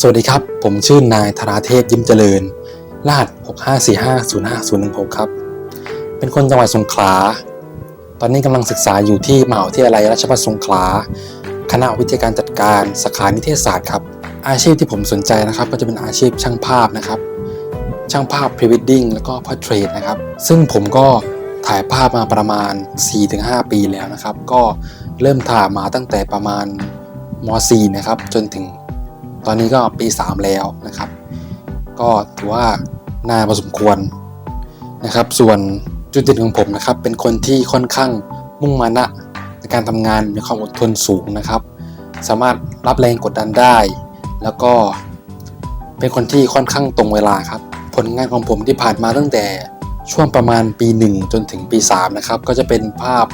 สวัสดีครับ ผมชื่อนายธราเทพยิ้มเจริญ รหัส65450516 ครับ เป็นคนจังหวัดสงขลา ตอนนี้กำลังศึกษาอยู่ที่มหาวิทยาลัยราชภัฏสงขลา คณะวิทยาการจัดการสาขานิเทศศาสตร์ครับ อาชีพที่ผมสนใจนะครับ ก็จะเป็นอาชีพช่างภาพนะครับ ช่างภาพพรี w วดดิ้งแล้วก็พอ r t เทรตนะครับ ซึ่งผมก็ถ่ายภาพมาประมาณ 4-5 ปีแล้วนะครับ ก็เริ่มถ่ายมาตั้งแต่ประมาณม .4 นะครับ จนถึง ตอนนี้ก็ปี 3 แล้วนะครับ ก็ถือว่านานพอสมควรนะครับ ส่วนจุดเด่นของผมนะครับ เป็นคนที่ค่อนข้างมุ่งมานะในการทำงานมีความอดทนสูงนะครับ สามารถรับแรงกดดันได้ แล้วก็เป็นคนที่ค่อนข้างตรงเวลาครับ ผลงานของผมที่ผ่านมาตั้งแต่ช่วงประมาณปี 1 จนถึงปี 3 นะครับ ก็จะเป็นภาพ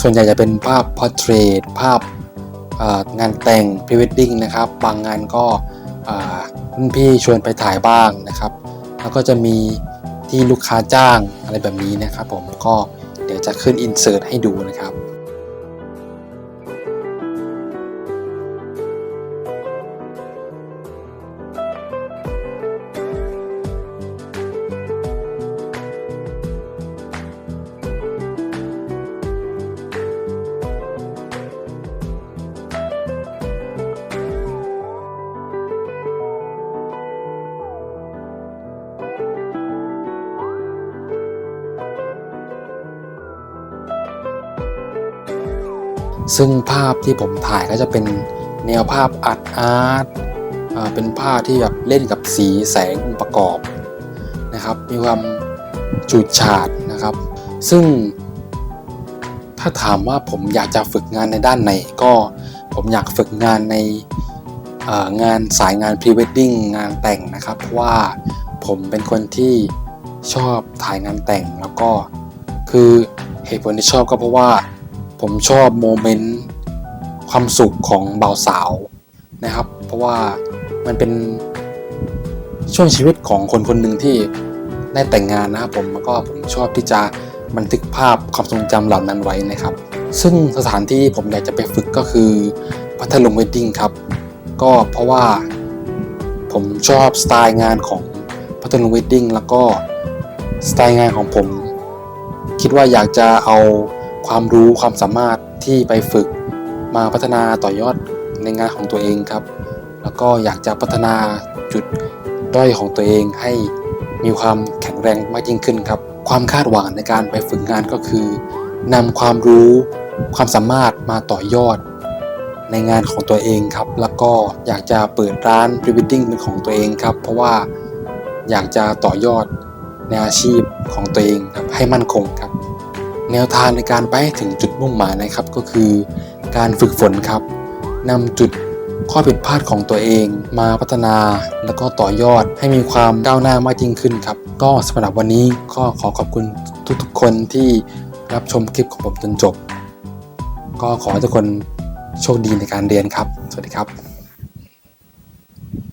ส่วนใหญ่จะเป็นภาพพอ r t เทรตภาพ งานแต่งพรีเวดดิ้งนะครับ บางงานก็รุ่นพี่ชวนไปถ่ายบ้างนะครับ แล้วก็จะมีที่ลูกค้าจ้างอะไรแบบนี้นะครับผมก็เดี๋ยวจะขึ้นอินเสิร์ตให้ดูนะครับ ซึ่งภาพที่ผมถ่ายก็จะเป็นแนวภาพอาร์ตอาร์ตเป็นภาพที่แบบเล่นกับสีแสงองค์ประกอบนะครับ มีความจูดฉาดนะครับ ซึ่งถ้าถามว่าผมอยากจะฝึกงานในด้านไหน ก็ผมอยากฝึกงานในงานสายงานพรีเวดดิ้งงานแต่งนะครับเพราะว่าผมเป็นคนที่ชอบถ่ายงานแต่งแล้วก็คือเหตุผลที่ชอบก็เพราะว่า ผมชอบโมเมนต์ความสุขของบ่าวสาวนะครับ เพราะว่ามันเป็นช่วงชีวิตของคนคนหนึ่งที่ได้แต่งงานนะครับผมแล้วก็ผมชอบที่จะบันทึกภาพความทรงจำเหล่านั้นไว้นะครับ ซึ่งสถานที่ที่ผมอยากจะไปฝึกก็คือพัทลุงเวดดิ้งครับ ก็เพราะว่าผมชอบสไตล์งานของพัทลุงเวดดิ้งแล้วก็สไตล์งานของผม คิดว่าอยากจะเอา ความรู้ความสามารถที่ไปฝึกมาพัฒนาต่อยอดในงานของตัวเองครับ แล้วก็อยากจะพัฒนาจุดด้อยของตัวเองให้มีความแข็งแรงมากยิ่งขึ้นครับ ความคาดหวังในการไปฝึกงานก็คือนำความรู้ความสามารถมาต่อยอด ในงานของตัวเองครับ แล้วก็อยากจะเปิดร้านพรี w วดดิ้งเป็นของตัวเองครับ เพราะว่าอยากจะต่อยอดในอาชีพของตัวเองครับให้มั่นคงครับ แนวทางในการไปให้ถึงจุดมุ่งหมายนะครับ ก็คือการฝึกฝนครับนำจุดข้อผิดพลาดของตัวเองมาพัฒนาแล้วก็ต่อยอดให้มีความก้าวหน้ามากยิ่งขึ้นครับ ก็สำหรับวันนี้ก็ขอขอบคุณทุกๆคนที่รับชมคลิปของผมจนจบ ก็ขอให้ทุกคนโชคดีในการเรียนครับ สวัสดีครับ